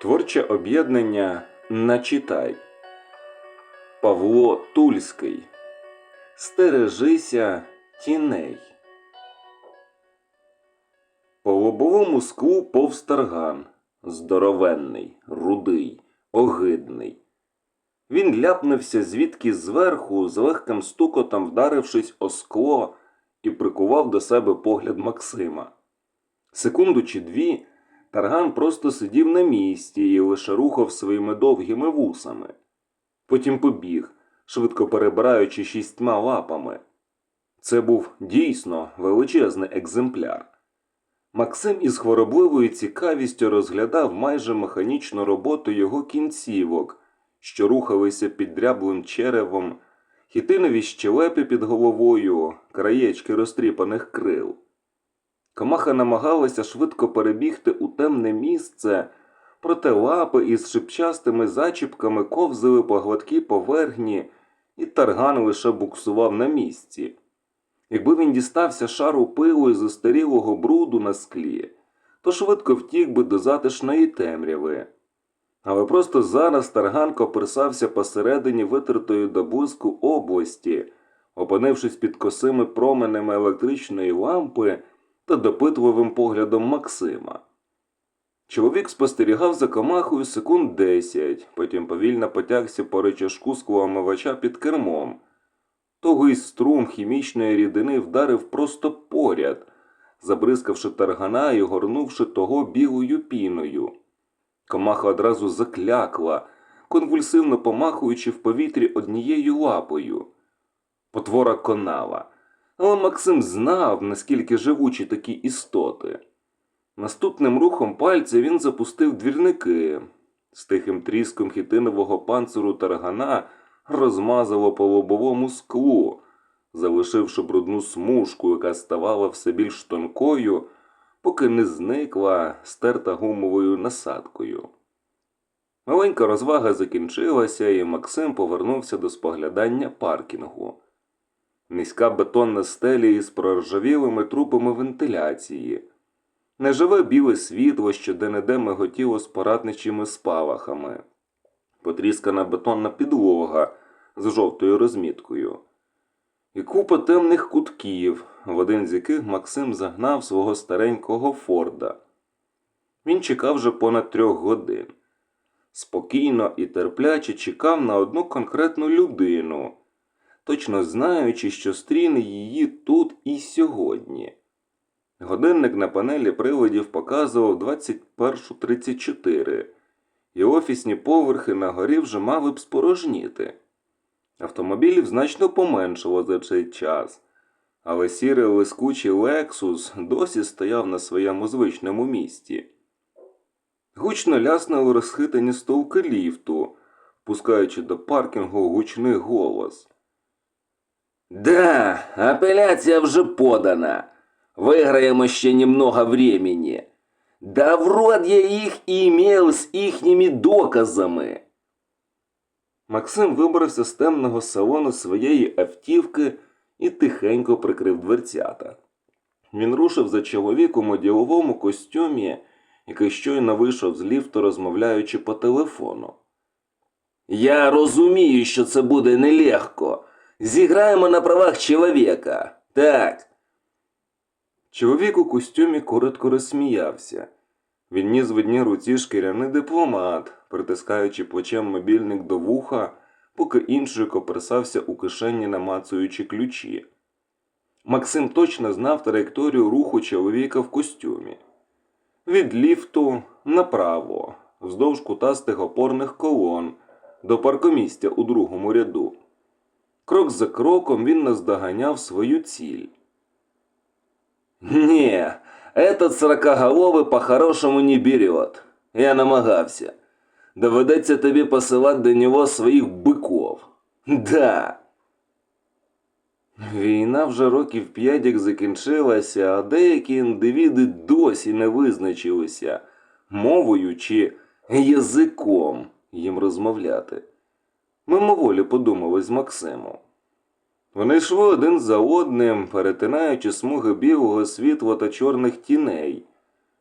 Творче об'єднання Начитай. Павло Тульський. Стережися тіней. По лобовому склу повз тарган. Здоровенний, рудий, огидний. Він ляпнувся звідки зверху, з легким стукотом вдарившись о скло, і прикував до себе погляд Максима. Секунду чи дві Тарган просто сидів на місці і лише рухав своїми довгими вусами. Потім побіг, швидко перебираючи шістьма лапами. Це був дійсно величезний екземпляр. Максим із хворобливою цікавістю розглядав майже механічну роботу його кінцівок, що рухалися під дряблим черевом, хітинові щелепи під головою, краєчки розтріпаних крил. Комаха намагалася швидко перебігти у темне місце, проте лапи із шипчастими зачіпками ковзали по гладкій поверхні, і тарган лише буксував на місці. Якби він дістався шару пилу і застарілого бруду на склі, то швидко втік би до затишної темряви. Але просто зараз тарган коперсався посередині витертої до області, опинившись під косими променями електричної лампи та допитливим поглядом Максима. Чоловік спостерігав за комахою секунд десять, потім повільно потягся по речашку склоомивача під кермом. Тугий струм хімічної рідини вдарив просто поряд, забризкавши таргана і горнувши того білою піною. Комаха одразу заклякла, конвульсивно помахуючи в повітрі однією лапою. Потвора конала. Але Максим знав, наскільки живучі такі істоти. Наступним рухом пальця він запустив двірники. З тихим тріском хітинового панциру таргана розмазало по лобовому склу, залишивши брудну смужку, яка ставала все більш тонкою, поки не зникла, стерта гумовою насадкою. Маленька розвага закінчилася, і Максим повернувся до споглядання паркінгу. Низька бетонна стелі із проржавілими трубами вентиляції, неживе біле світло, що де-не-де миготіло з порадничими спалахами, потріскана бетонна підлога з жовтою розміткою, і купа темних кутків, в один з яких Максим загнав свого старенького Форда. Він чекав вже понад трьох годин. Спокійно і терпляче чекав на одну конкретну людину точно знаючи, що стріне її тут і сьогодні. Годинник на панелі приладів показував 21.34, і офісні поверхи на горі вже мали б спорожніти. Автомобілів значно поменшало за цей час, але сірий лискучий Лексус досі стояв на своєму звичному місці. Гучно ляснули розхитані стовки ліфту, пускаючи до паркінгу гучний голос. Да, апеляція вже подана. Виграємо ще немного времени. Да в рот я їх імел з їхніми доказами. Максим вибрався з темного салону своєї автівки і тихенько прикрив дверцята. Він рушив за чоловіком у діловому костюмі, який щойно вийшов з ліфту, розмовляючи по телефону. Я розумію, що це буде нелегко. Зіграємо на правах чоловіка. Так. Чоловік у костюмі коротко розсміявся. Він ніс в одній руці шкіряний дипломат, притискаючи плечем мобільник до вуха, поки інший коперсався у кишені, намацуючи ключі. Максим точно знав траєкторію руху чоловіка в костюмі. Від ліфту направо, вздовж кутастих опорних колон, до паркомістя у другому ряду. Крок за кроком він наздоганяв свою ціль. Не, этот сорокоголовий по-хорошому не берет. Я намагався. Доведеться тобі посилати до нього своїх биков. Да. Війна вже років п'ять як закінчилася, а деякі індивіди досі не визначилися, мовою чи язиком їм розмовляти. Мимоволі подумали з Максимом. Вони йшли один за одним, перетинаючи смуги білого світла та чорних тіней,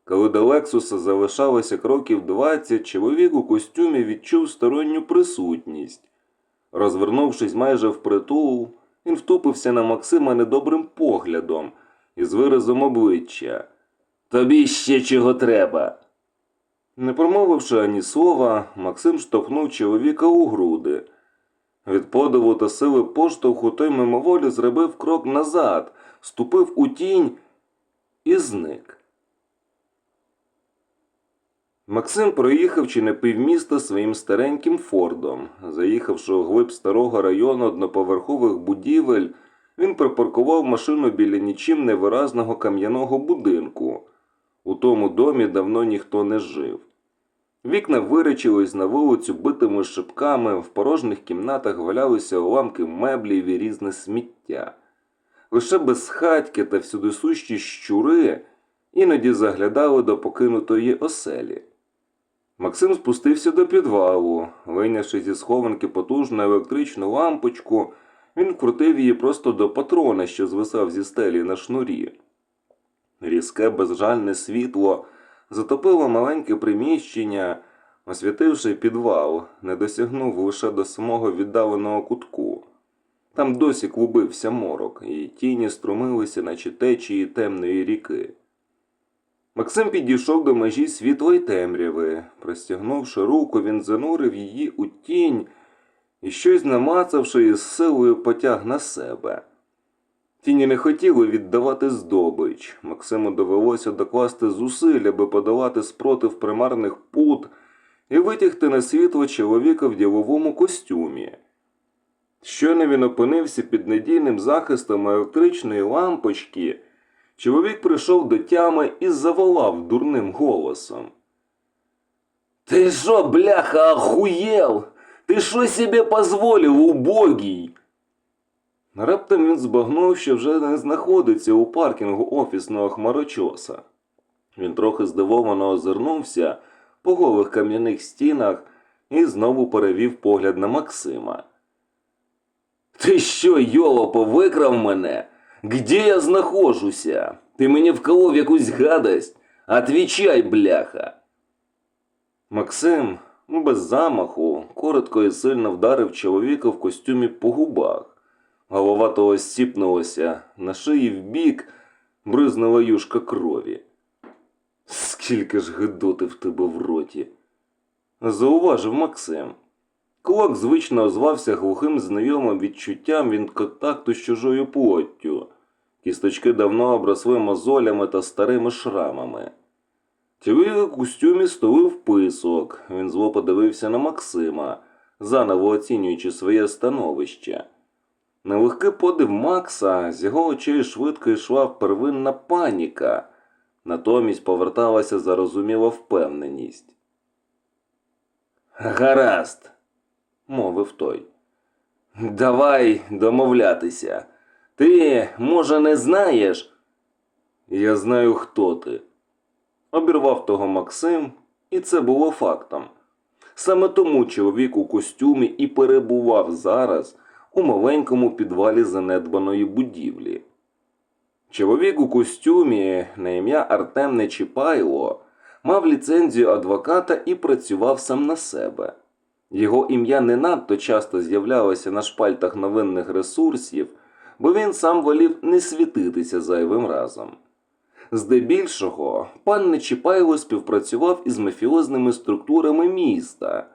Коли до Лексуса залишалося кроків 20, чоловік у костюмі відчув сторонню присутність. Розвернувшись майже впритул, він втупився на Максима недобрим поглядом і з виразом обличчя. Тобі ще чого треба. Не промовивши ані слова, Максим штовхнув чоловіка у груди. Від подиву та сили поштовху той мимоволі зробив крок назад, ступив у тінь і зник. Максим проїхав чи не півміста своїм стареньким фордом. Заїхавши у глиб старого району одноповерхових будівель, він припаркував машину біля нічим невиразного кам'яного будинку. У тому домі давно ніхто не жив. Вікна виречились на вулицю битими шибками, в порожніх кімнатах валялися уламки меблів і різне сміття. Лише безхатьки та всюдисущі щури іноді заглядали до покинутої оселі. Максим спустився до підвалу. Вийнявши зі схованки потужну електричну лампочку, він вкрутив її просто до патрона, що звисав зі стелі на шнурі. Різке безжальне світло затопило маленьке приміщення, освітивши підвал, не досягнув лише до самого віддаленого кутку. Там досі клубився морок, і тіні струмилися, наче течії темної ріки. Максим підійшов до межі світлої темряви. Простягнувши руку, він занурив її у тінь і щось намацавши із силою потяг на себе. Тіні не хотіли віддавати здобич. Максиму довелося докласти зусиль, аби подолати спротив примарних пут і витягти на світло чоловіка в діловому костюмі. Щойно він опинився під надійним захистом електричної лампочки, чоловік прийшов до тями і заволав дурним голосом. Ти що, бляха, охуєл? Ти що себе позволив, убогий? Раптом він збагнув, що вже не знаходиться у паркінгу офісного хмарочоса. Він трохи здивовано озирнувся по голих кам'яних стінах і знову перевів погляд на Максима. Ти що, йолопо, викрав мене? Где я знаходжуся? Ти мені вколов якусь гадость? Отвічай, бляха. Максим, без замаху, коротко і сильно вдарив чоловіка в костюмі по губах. Голова того стіпнулася, на шиї вбік бризнула юшка крові. Скільки ж гидоти в тебе в роті. Зауважив Максим. Кулак звично озвався глухим знайомим відчуттям від контакту з чужою плоттю. Кісточки давно обросли мозолями та старими шрамами. Чоловік у костюмі стулив писок. Він зло подивився на Максима, заново оцінюючи своє становище. На легкий подив Макса з його очей швидко йшла первинна паніка, натомість поверталася зарозуміла впевненість. Гаразд, Мовив той. давай домовлятися. Ти, може, не знаєш? Я знаю, хто ти. Обірвав того Максим, і це було фактом. Саме тому чоловік у костюмі і перебував зараз у маленькому підвалі занедбаної будівлі. Чоловік у костюмі на ім'я Артем Нечіпайло мав ліцензію адвоката і працював сам на себе. Його ім'я не надто часто з'являлося на шпальтах новинних ресурсів, бо він сам волів не світитися зайвим разом. Здебільшого, пан Нечіпайло співпрацював із мафіозними структурами міста,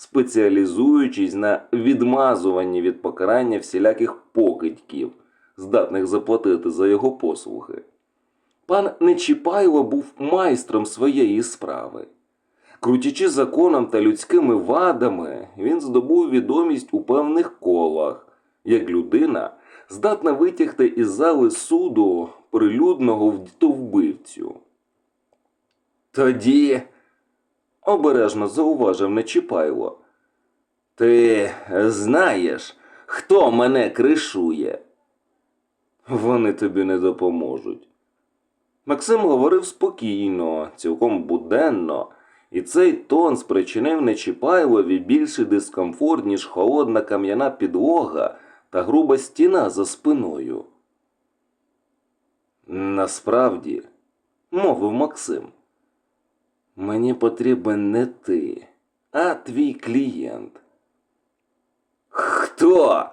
спеціалізуючись на відмазуванні від покарання всіляких покидьків, здатних заплатити за його послуги. Пан Нечіпайло був майстром своєї справи. Крутячи законом та людськими вадами, він здобув відомість у певних колах, як людина, здатна витягти із зали суду прилюдного вбивцю. Тоді Обережно зауважив Нечіпайло. ти знаєш, хто мене кришує? Вони тобі не допоможуть. Максим говорив спокійно, цілком буденно, і цей тон спричинив Нечіпайлові більший дискомфорт, ніж холодна кам'яна підлога та груба стіна за спиною. Насправді, мовив Максим, Мені потрібен не ти, а твій клієнт. Хто?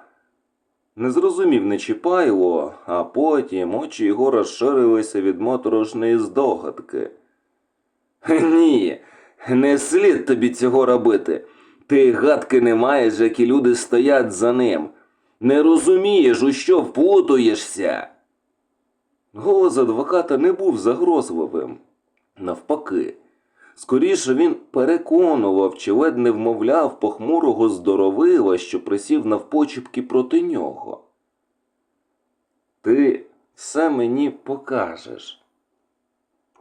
Не зрозумів Нечіпайло, а потім очі його розширилися від моторошної здогадки. Ні, не слід тобі цього робити. Ти гадки не маєш, які люди стоять за ним. Не розумієш, у що вплутуєшся. Голос адвоката не був загрозливим. Навпаки, скоріше він переконував чи ледь не вмовляв похмурого здоровила, що присів навпочіпки проти нього. Ти все мені покажеш.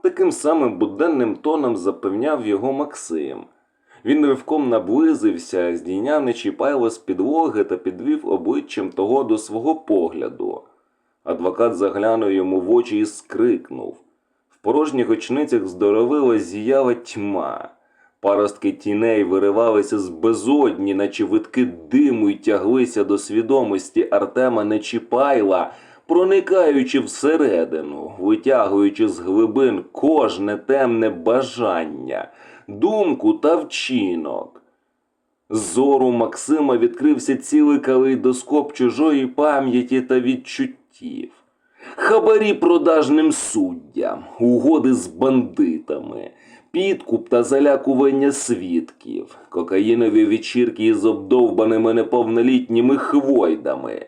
Таким самим буденним тоном запевняв його Максим. Він ривком наблизився, здійняв Нечіпайло з підлоги та підвів обличчям того до свого погляду. Адвокат заглянув йому в очі і скрикнув. Порожніх очницях здоровило зіяла тьма. Паростки тіней виривалися з безодні, наче витки диму й тяглися до свідомості Артема Нечіпайла, проникаючи всередину, витягуючи з глибин кожне темне бажання, думку та вчинок. Зору Максима відкрився цілий калейдоскоп чужої пам'яті та відчуттів. Хабарі продажним суддям, угоди з бандитами, підкуп та залякування свідків, кокаїнові вечірки із обдовбаними неповнолітніми хвойдами,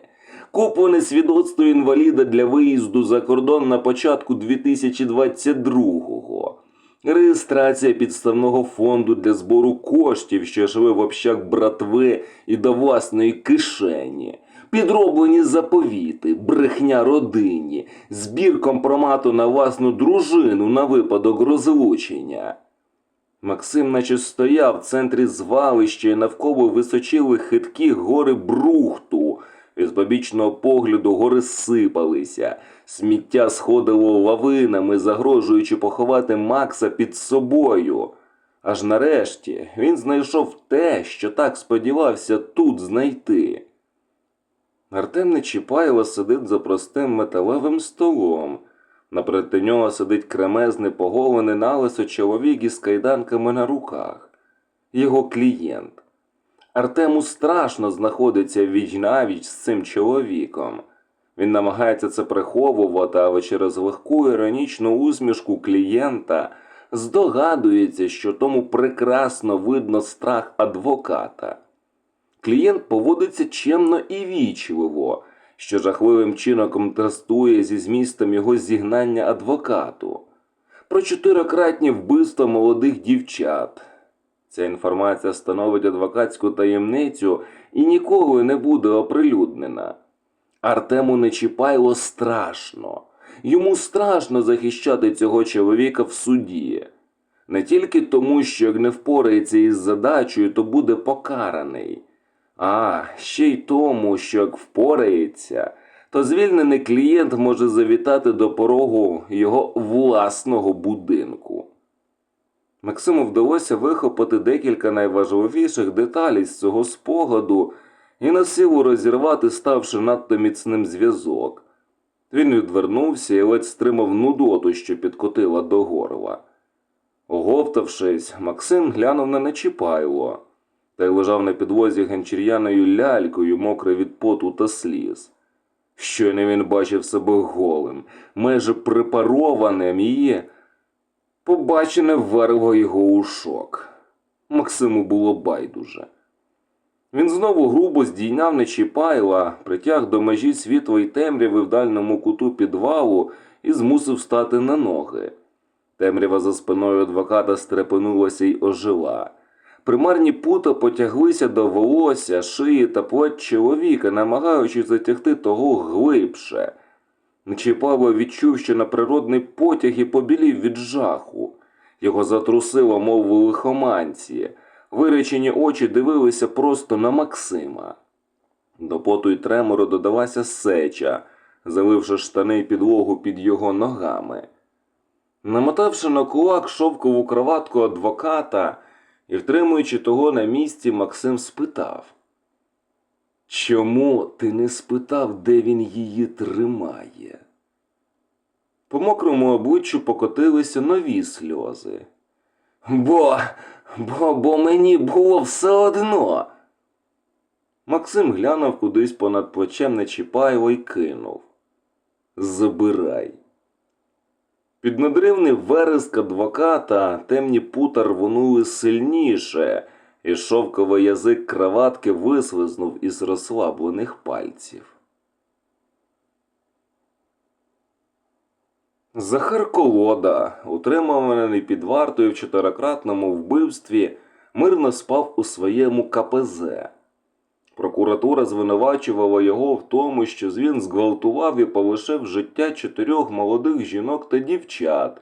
куплене свідоцтво інваліда для виїзду за кордон на початку 2022-го. Реєстрація підставного фонду для збору коштів, що йшли в общак братви і до власної кишені, підроблені заповіти, брехня родині, збір компромату на власну дружину на випадок розлучення. Максим наче стояв в центрі звалища і навколо височили хиткі гори брухту. Із побічного погляду гори сипалися, сміття сходило лавинами, загрожуючи поховати Макса під собою. Аж нарешті він знайшов те, що так сподівався тут знайти. Артем Нечіпайло сидить за простим металевим столом. Напроти нього сидить кремезний поголений налисо чоловік із кайданками на руках. Його клієнт. Артему страшно знаходиться віч навіч з цим чоловіком. Він намагається це приховувати, але через легку іронічну усмішку клієнта здогадується, що тому прекрасно видно страх адвоката. Клієнт поводиться чемно і вічливо, що жахливим чином контрастує зі змістом його зігнання адвокату. Про чотирикратні вбивства молодих дівчат. Ця інформація становить адвокатську таємницю і ніколи не буде оприлюднена. Артему Нечіпайло страшно. Йому страшно захищати цього чоловіка в суді. Не тільки тому, що як не впорається із задачею, то буде покараний. А ще й тому, що як впорається, то звільнений клієнт може завітати до порогу його власного будинку. Максиму вдалося вихопити декілька найважливіших деталей з цього спогаду і на силу розірвати, ставши надто міцним зв'язок. Він відвернувся і ледь стримав нудоту, що підкотила до горла. Оговтавшись, Максим глянув на Нечіпайло та й лежав на підлозі ганчір'яною лялькою, мокрий від поту та сліз. Щойно він бачив себе голим, майже препарованим і побачене ввергло його у шок. Максиму було байдуже. Він знову грубо здійняв Нечіпайла, притяг до межі світлої темряви в дальньому куту підвалу і змусив стати на ноги. Темрява за спиною адвоката стрепенулася й ожила. Примарні пута потяглися до волосся, шиї та плеч чоловіка, намагаючись затягти того глибше. Нечіпайло відчув, що на природний потяг і побілів від жаху. Його затрусило, мов у лихоманці. Виречені очі дивилися просто на Максима. До поту й тремору додалася сеча, заливши штани й підлогу під його ногами. Намотавши на кулак шовкову кроватку адвоката і втримуючи того на місці, Максим спитав. Чому ти не спитав, де він її тримає? По мокрому обличчю покотилися нові сльози. Бо, бо, бо мені було все одно. Максим глянув кудись понад плечем Нечіпаєва й кинув. Забирай. Піднадривний вереск адвоката темні пута рвонули сильніше, і шовковий язик краватки вислизнув із розслаблених пальців. Захар Колода, утримуваний під вартою в чотирикратному вбивстві, мирно спав у своєму КПЗ. Прокуратура звинувачувала його в тому, що він зґвалтував і полишив життя чотирьох молодих жінок та дівчат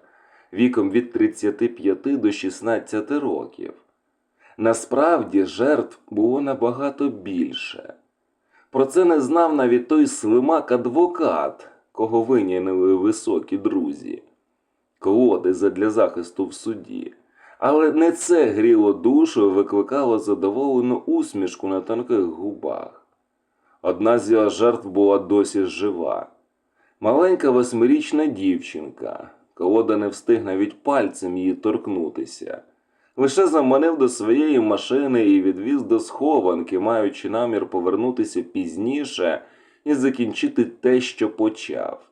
віком від 35 до 16 років. Насправді жертв було набагато більше. Про це не знав навіть той слимак-адвокат, кого виняли високі друзі. Колоди задля захисту в суді. Але не це гріло душу і викликало задоволену усмішку на тонких губах. Одна з його жертв була досі жива. Маленька восьмирічна дівчинка. Колода не встиг навіть пальцем її торкнутися. Лише заманив до своєї машини і відвіз до схованки, маючи намір повернутися пізніше і закінчити те, що почав.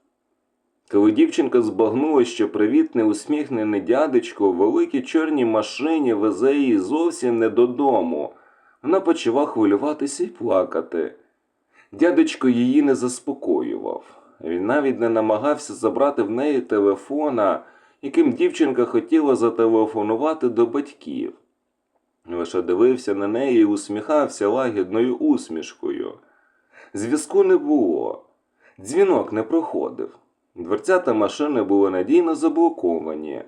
Коли дівчинка збагнула, що привітний усміхнений дядечко у великій чорній машині везе її зовсім не додому, вона почала хвилюватися і плакати. Дядечко її не заспокоював. Він навіть не намагався забрати в неї телефона, яким дівчинка хотіла зателефонувати до батьків. Лише дивився на неї і усміхався лагідною усмішкою. Зв'язку не було. Дзвінок не проходив. Дверцята машини були надійно заблоковані.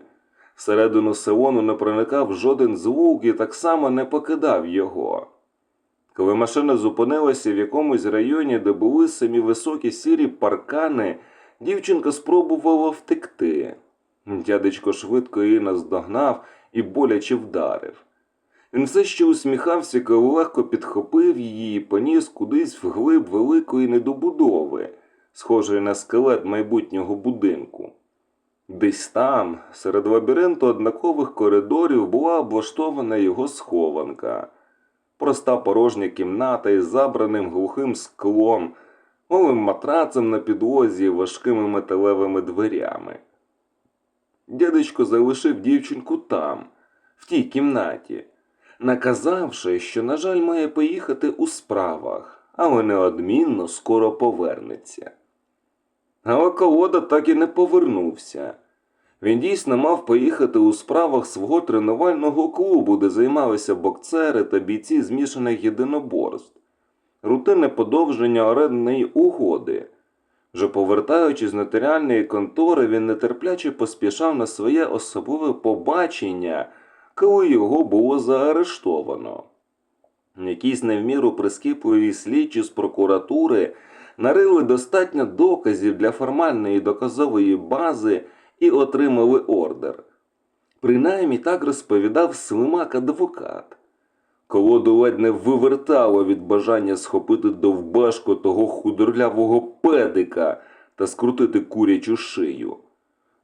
Всередину салону не проникав жоден звук і так само не покидав його. Коли машина зупинилася в якомусь районі, де були самі високі сірі паркани, дівчинка спробувала втекти. Дядечко швидко її наздогнав і боляче вдарив. Він все ще усміхався, коли легко підхопив її і поніс кудись вглиб великої недобудови, схожої на скелет майбутнього будинку. Десь там, серед лабіринту однакових коридорів, була облаштована його схованка. Проста порожня кімната із забраним глухим склом, голим матрацем на підлозі і важкими металевими дверями. Дядечко залишив дівчинку там, в тій кімнаті, наказавши, що, на жаль, має поїхати у справах, але неодмінно скоро повернеться. Але колода так і не повернувся. Він дійсно мав поїхати у справах свого тренувального клубу, де займалися боксери та бійці змішаних єдиноборств, рутинне подовження орендної угоди. Вже повертаючись з нотаріальної контори, він нетерпляче поспішав на своє особливе побачення, коли його було заарештовано. Якісь не в прискіпливі слідчі з прокуратури нарили достатньо доказів для формальної доказової бази і отримали ордер. Принаймні так розповідав слимак адвокат. Колоду ледь не вивертало від бажання схопити довбашку того худорлявого педика та скрутити курячу шию.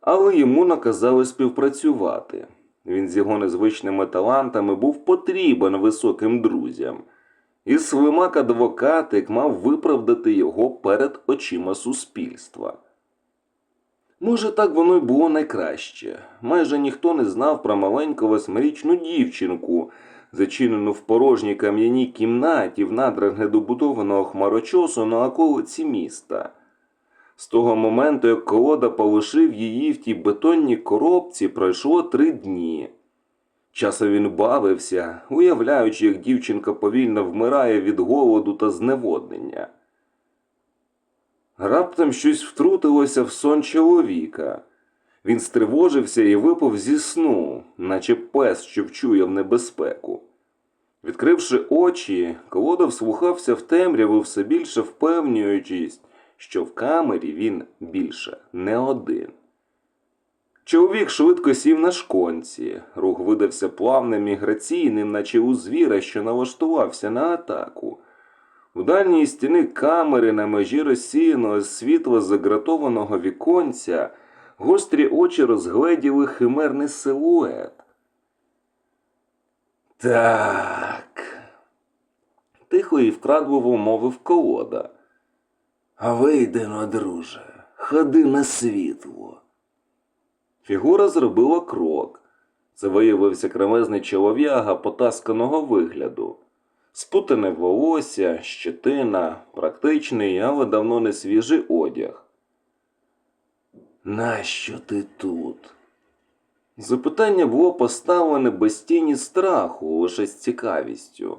Але йому наказали співпрацювати. Він з його незвичними талантами був потрібен високим друзям. І слимак адвокатик мав виправдати його перед очима суспільства. Може, так воно й було найкраще. Майже ніхто не знав про маленьку восьмирічну дівчинку, зачинену в порожній кам'яній кімнаті в надрах недобудованого хмарочосу на околиці міста. З того моменту, як колода полишив її в тій бетонній коробці, пройшло три дні. Часом він бавився, уявляючи, як дівчинка повільно вмирає від голоду та зневоднення. Раптом щось втрутилося в сон чоловіка. Він стривожився і випав зі сну, наче пес, що вчує в небезпеку. Відкривши очі, колода вслухався в темряву, все більше впевнюючись, що в камері він більше не один. Чоловік швидко сів на шконці, рух видався плавним і граційним, наче у звіра, що налаштувався на атаку. У дальній стіни камери на межі розсіяного світла загратованого віконця гострі очі розгледіли химерний силует. Так. Тихо і вкрадливо мовив колода. Вийди, друже, ходи на світло. Фігура зробила крок. Це виявився кремезний чолов'яга потасканого вигляду. Спутане волосся, щетина, практичний, але давно не свіжий одяг. Нащо ти тут? Запитання було поставлене без тіні страху, лише з цікавістю.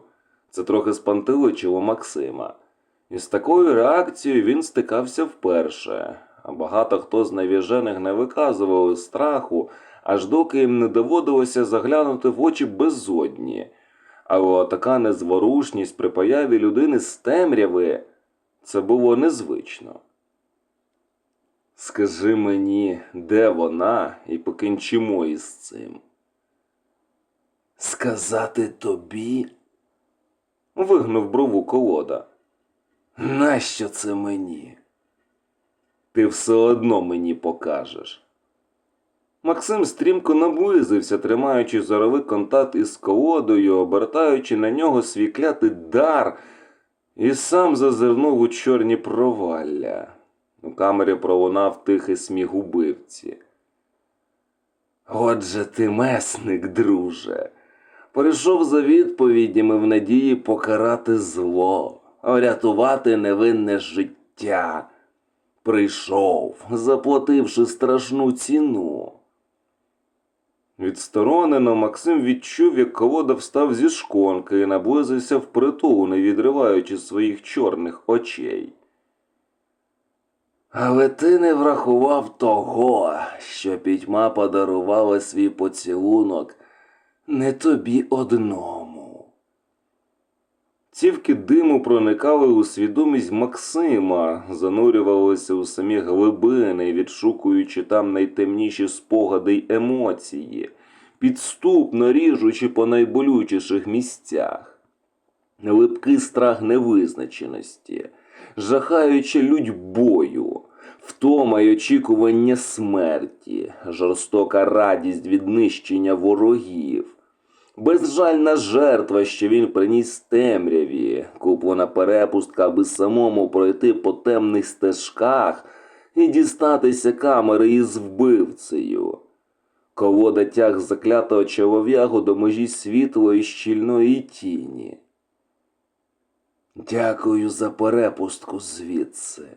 Це трохи спантеличило Максима. І з такою реакцією він стикався вперше, багато хто з навіжених не виказували страху, аж доки їм не доводилося заглянути в очі безодні. Але така незворушність при появі людини з темряви це було незвично. Скажи мені, де вона, і покінчимо із цим. Сказати тобі? вигнув брову колода. Нащо це мені? Ти все одно мені покажеш. Максим стрімко наблизився, тримаючи зоровий контакт із колодою, обертаючи на нього свій клятий дар, і сам зазирнув у чорні провалля. У камері пролунав тихий сміх убивці. Отже, ти месник, друже. Прийшов за відповідями в надії покарати зло, врятувати невинне життя. Прийшов, заплативши страшну ціну. Відсторонено Максим відчув, як колода встав зі шконки і наблизився впритул, не відриваючи своїх чорних очей. Але ти не врахував того, що пітьма подарувала свій поцілунок не тобі одному. Цівки диму проникали у свідомість Максима, занурювалися у самі глибини, відшукуючи там найтемніші спогади й емоції, підступно ріжучи по найболючіших місцях. Липкий страх невизначеності, жахаючи лють бою, втома й очікування смерті, жорстока радість від нищення ворогів, безжальна жертва, що він приніс з куплена перепустка, аби самому пройти по темних стежках і дістатися камери із вбивцею. Колода тяг заклятого чолов'ягу до межі світлої щільної тіні. Дякую за перепустку звідси.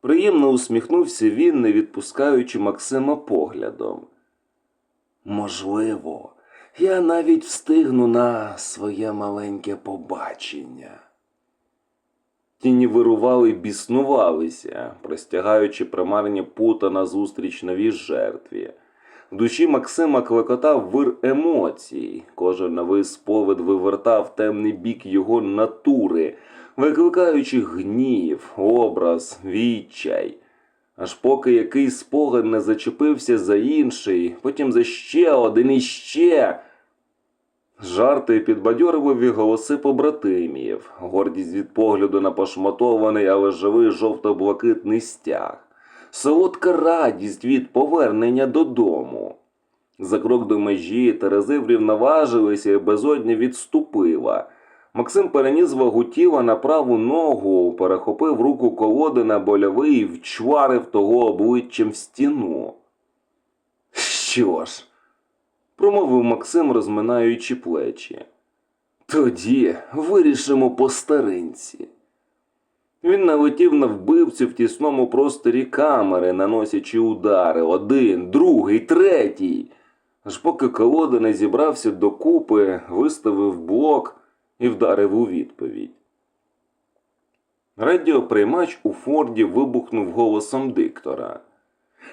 Приємно усміхнувся він, не відпускаючи Максима поглядом. Можливо, я навіть встигну на своє маленьке побачення. Тіні вирували й біснувалися, простягаючи примарні пута назустріч новій жертві. В душі Максима клекотав вир емоцій. Кожен новий сповід вивертав темний бік його натури, викликаючи гнів, образ, відчай. Аж поки якийсь спогад не зачепився за інший, потім за ще один і ще. Жарти підбадьорливі голоси побратимів, гордість від погляду на пошматований, але живий жовто-блакитний стяг, солодка радість від повернення додому. За крок до межі Терези врівноважилися і безодня відступила. Максим переніс вагу тіла на праву ногу, перехопив руку колоди на больовий і вчварив того обличчям в стіну. Що ж, промовив Максим, розминаючи плечі. Тоді вирішимо по старинці. Він налетів на вбивцю в тісному просторі камери, наносячи удари один, другий, третій. Аж поки колода не зібрався докупи, виставив блок і вдарив у відповідь. Радіоприймач у Форді вибухнув голосом диктора.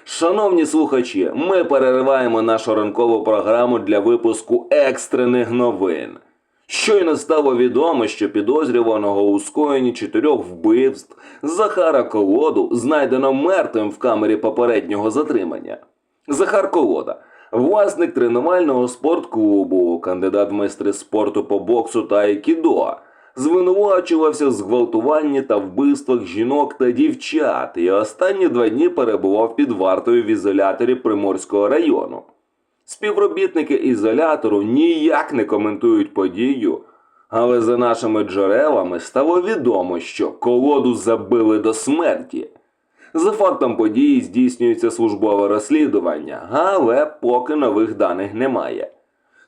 Шановні слухачі, ми перериваємо нашу ранкову програму для випуску екстрених новин. Щойно стало відомо, що підозрюваного у скоєнні чотирьох вбивств Захара Колоду знайдено мертвим в камері попереднього затримання. Захар Колода, власник тренувального спортклубу, кандидат в майстри спорту по боксу та айкідо, звинувачувався в зґвалтуванні та вбивствах жінок та дівчат і останні два дні перебував під вартою в ізоляторі Приморського району. Співробітники ізолятору ніяк не коментують подію, але за нашими джерелами стало відомо, що колоду забили до смерті. За фактом події здійснюється службове розслідування, але поки нових даних немає.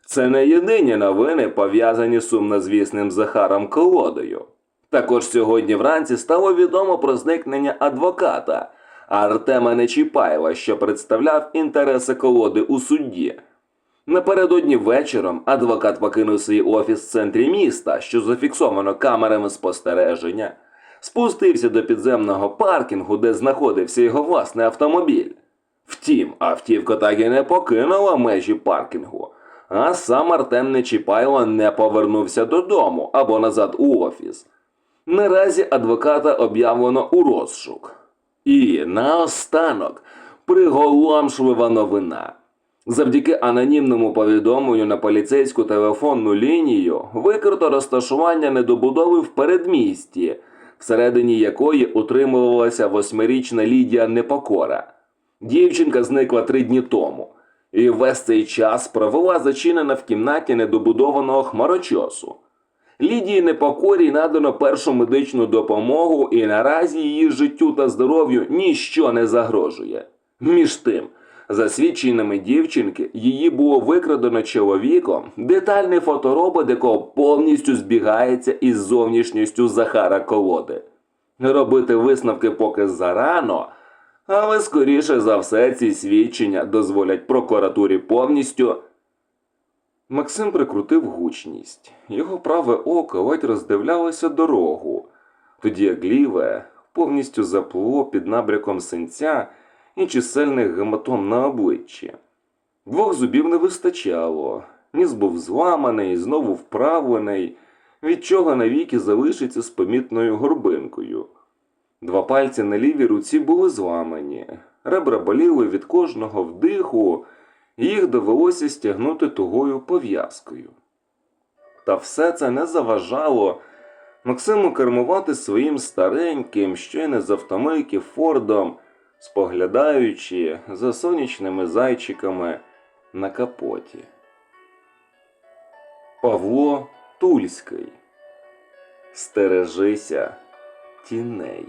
Це не єдині новини, пов'язані з сумнозвісним Захаром Колодою. Також сьогодні вранці стало відомо про зникнення адвоката Артема Нечіпаєва, що представляв інтереси колоди у судді. Напередодні вечором адвокат покинув свій офіс в центрі міста, що зафіксовано камерами спостереження, спустився до підземного паркінгу, де знаходився його власний автомобіль. Втім, автівка так і не покинула межі паркінгу, а сам Артем Нечіпайло не повернувся додому або назад у офіс. Наразі адвоката об'явлено у розшук. І наостанок приголомшлива новина. Завдяки анонімному повідомленню на поліцейську телефонну лінію викрито розташування недобудови в передмісті, всередині якої утримувалася восьмирічна Лідія Непокора. Дівчинка зникла три дні тому, і весь цей час провела зачинена в кімнаті недобудованого хмарочосу. Лідії Непокорі надано першу медичну допомогу, і наразі її життю та здоров'ю ніщо не загрожує. Між тим, за свідченнями дівчинки, її було викрадено чоловіком, детальний фоторобот якого повністю збігається із зовнішністю Захара Колоди. Робити висновки поки зарано, але скоріше за все ці свідчення дозволять прокуратурі повністю Максим прикрутив гучність. Його праве око ледь роздивлялося дорогу, тоді як ліве повністю заплило під набряком синця і чисельних гематом на обличчі. Двох зубів не вистачало, ніс був зламаний, знову вправлений, від чого навіки залишиться з помітною горбинкою. Два пальці на лівій руці були зламані, ребра боліли від кожного вдиху, їх довелося стягнути тугою пов'язкою. Та все це не заважало Максиму кермувати своїм стареньким, ще й не з автомийки Фордом, споглядаючи за сонячними зайчиками на капоті. Павло Тульський. Стережися тіней.